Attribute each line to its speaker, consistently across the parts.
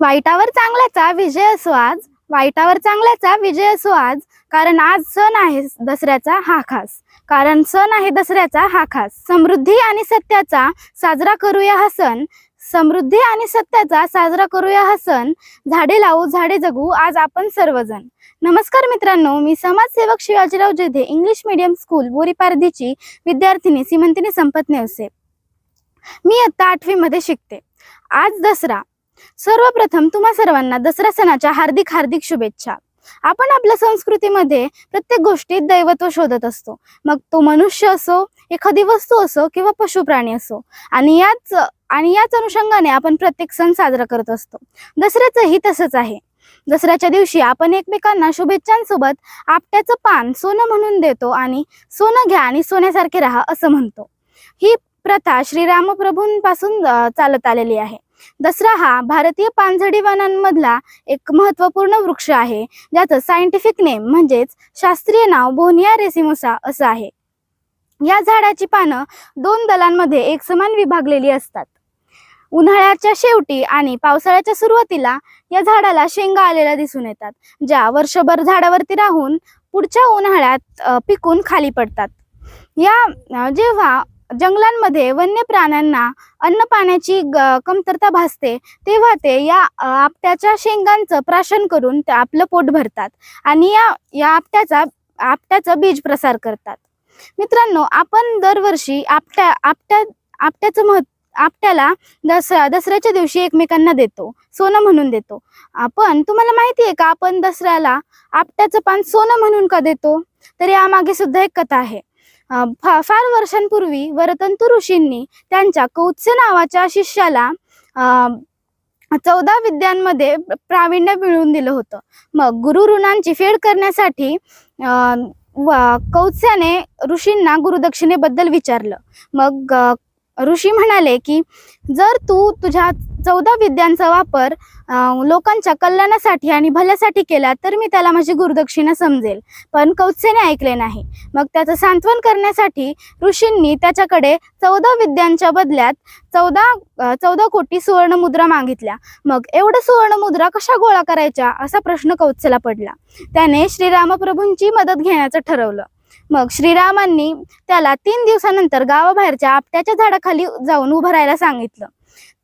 Speaker 1: वाईटावर चांगल्याचा विजय असो आज वाईटावर चांगल्याचा विजय असो आज कारण आज सण आहे दसऱ्याचा हा खास. कारण सण आहे दसऱ्याचा हा खास. समृद्धी आणि सत्याचा साजरा करूया हा सण. समृद्धी आणि सत्याचा साजरा करूया हा सण. झाडे लावू झाडे जगू आज आपण सर्वजण. नमस्कार मित्रांनो मी समाजसेवक Shivajirao Jedhe English medium school बोरीपारधीची विद्यार्थिनी सिमंतिनी संपत नेवसे. मी आत्ता आठवीमध्ये शिकते. आज दसरा. सर्वप्रथम तुम्हा सर्वांना दसरा सणाच्या हार्दिक हार्दिक शुभेच्छा. आपण आपल्या संस्कृतीमध्ये प्रत्येक गोष्टीत दैवत्व शोधत असतो. मग तो मनुष्य असो एखादी वस्तू असो किंवा पशु प्राणी असो आणि याच आणि याच अनुषंगाने आपण प्रत्येक सण साजरा करत असतो. दसऱ्याचंही तसंच आहे. दसऱ्याच्या दिवशी आपण एकमेकांना शुभेच्छांसोबत आपट्याचं पान सोनं म्हणून देतो आणि सोनं घ्या आणि सोन्यासारखे राहा असं म्हणतो. ही प्रथा श्रीरामप्रभूंपासून चालत आलेली आहे. दसरा हा भारतीय पानझडी वनांमधला एक महत्त्वपूर्ण वृक्ष आहे ज्याचं सायंटिफिक नेम म्हणजेच शास्त्रीय नाव बोनिया रेसिमोसा असं आहे. या झाडाची पानं दोन दलांमध्ये एक समान विभागलेली असतात. उन्हाळ्याच्या शेवटी आणि पावसाळ्याच्या सुरुवातीला या झाडाला शेंगा आलेल्या दिसून येतात ज्या वर्षभर झाडावरती राहून पुढच्या उन्हाळ्यात पिकून खाली पडतात. या जेव्हा जंगलांमध्ये वन्य प्राण्यांना अन्न पाण्याची ग- कमतरता भासते तेव्हा ते या आपट्याच्या शेंगांचं प्राशन करून ते आपलं पोट भरतात आणि या या आपट्याचा आपट्याचं बीज प्रसार करतात. मित्रांनो आपण दरवर्षी आपट्या आपट्या आपट्याचं महत्त्व आपट्याला दसरा दसऱ्याच्या दिवशी एकमेकांना देतो सोनं म्हणून देतो. आपण तुम्हाला माहिती आहे का आपण दसऱ्याला आपट्याचं पान सोनं म्हणून का देतो? तर यामागे सुद्धा एक कथा आहे. फार वर्षांपूर्वी वरतंतू ऋषींनी त्यांच्या कौत्स्य नावाच्या शिष्याला चौदा विद्यांमध्ये प्रावीण्य मिळवून दिलं होतं. मग गुरु ऋणांची फेड करण्यासाठी व- कौत्स्याने ऋषींना गुरुदक्षिणेबद्दल विचारलं. मग ऋषी म्हणाले की जर तू तुझ्या चौदा विद्यांचा वापर लोकांच्या कल्याणासाठी आणि भल्यासाठी केला तर मी त्याला माझी गुरुदक्षिणा समजेल. पण कौत्सेने ऐकले नाही. मग त्याचं सांत्वन करण्यासाठी ऋषींनी त्याच्याकडे चौदा विद्यांच्या बदल्यात चौदा चौदा कोटी सुवर्णमुद्रा मागितल्या. मग एवढं सुवर्णमुद्रा कशा गोळा करायच्या? असा प्रश्न कौत्सेला पडला. त्याने श्रीरामप्रभूंची मदत घेण्याचं ठरवलं. मग श्रीरामांनी त्याला तीन दिवसानंतर गावाबाहेरच्या आपट्याच्या झाडाखाली जाऊन उभं राहायला सांगितलं.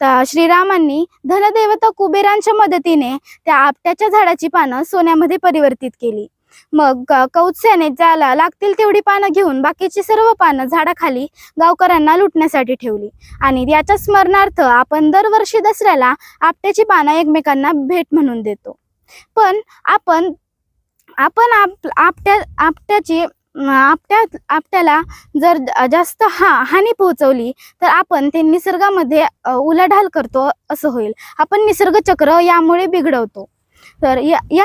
Speaker 1: तर श्रीरामांनी धनदेवता कुबेरांच्या मदतीने त्या आपट्याच्या झाडाची पानं सोन्यामध्ये परिवर्तित केली. मग कौत्स्याने ज्याला लागतील तेवढी पानं घेऊन बाकीची सर्व पानं झाडाखाली गावकऱ्यांना लुटण्यासाठी ठेवली. आणि याच्या स्मरणार्थ आपण दरवर्षी दसऱ्याला आपट्याची पानं एकमेकांना भेट म्हणून देतो. पण आपण आपण आप आपट्या आपट्याची आपट्या आपट्याला जर जास्त हा हानी पोहोचवली तर आपण ते निसर्गामध्ये उलाढाल करतो असं होईल. आपण निसर्ग चक्र यामुळे बिघडवतो. तर या या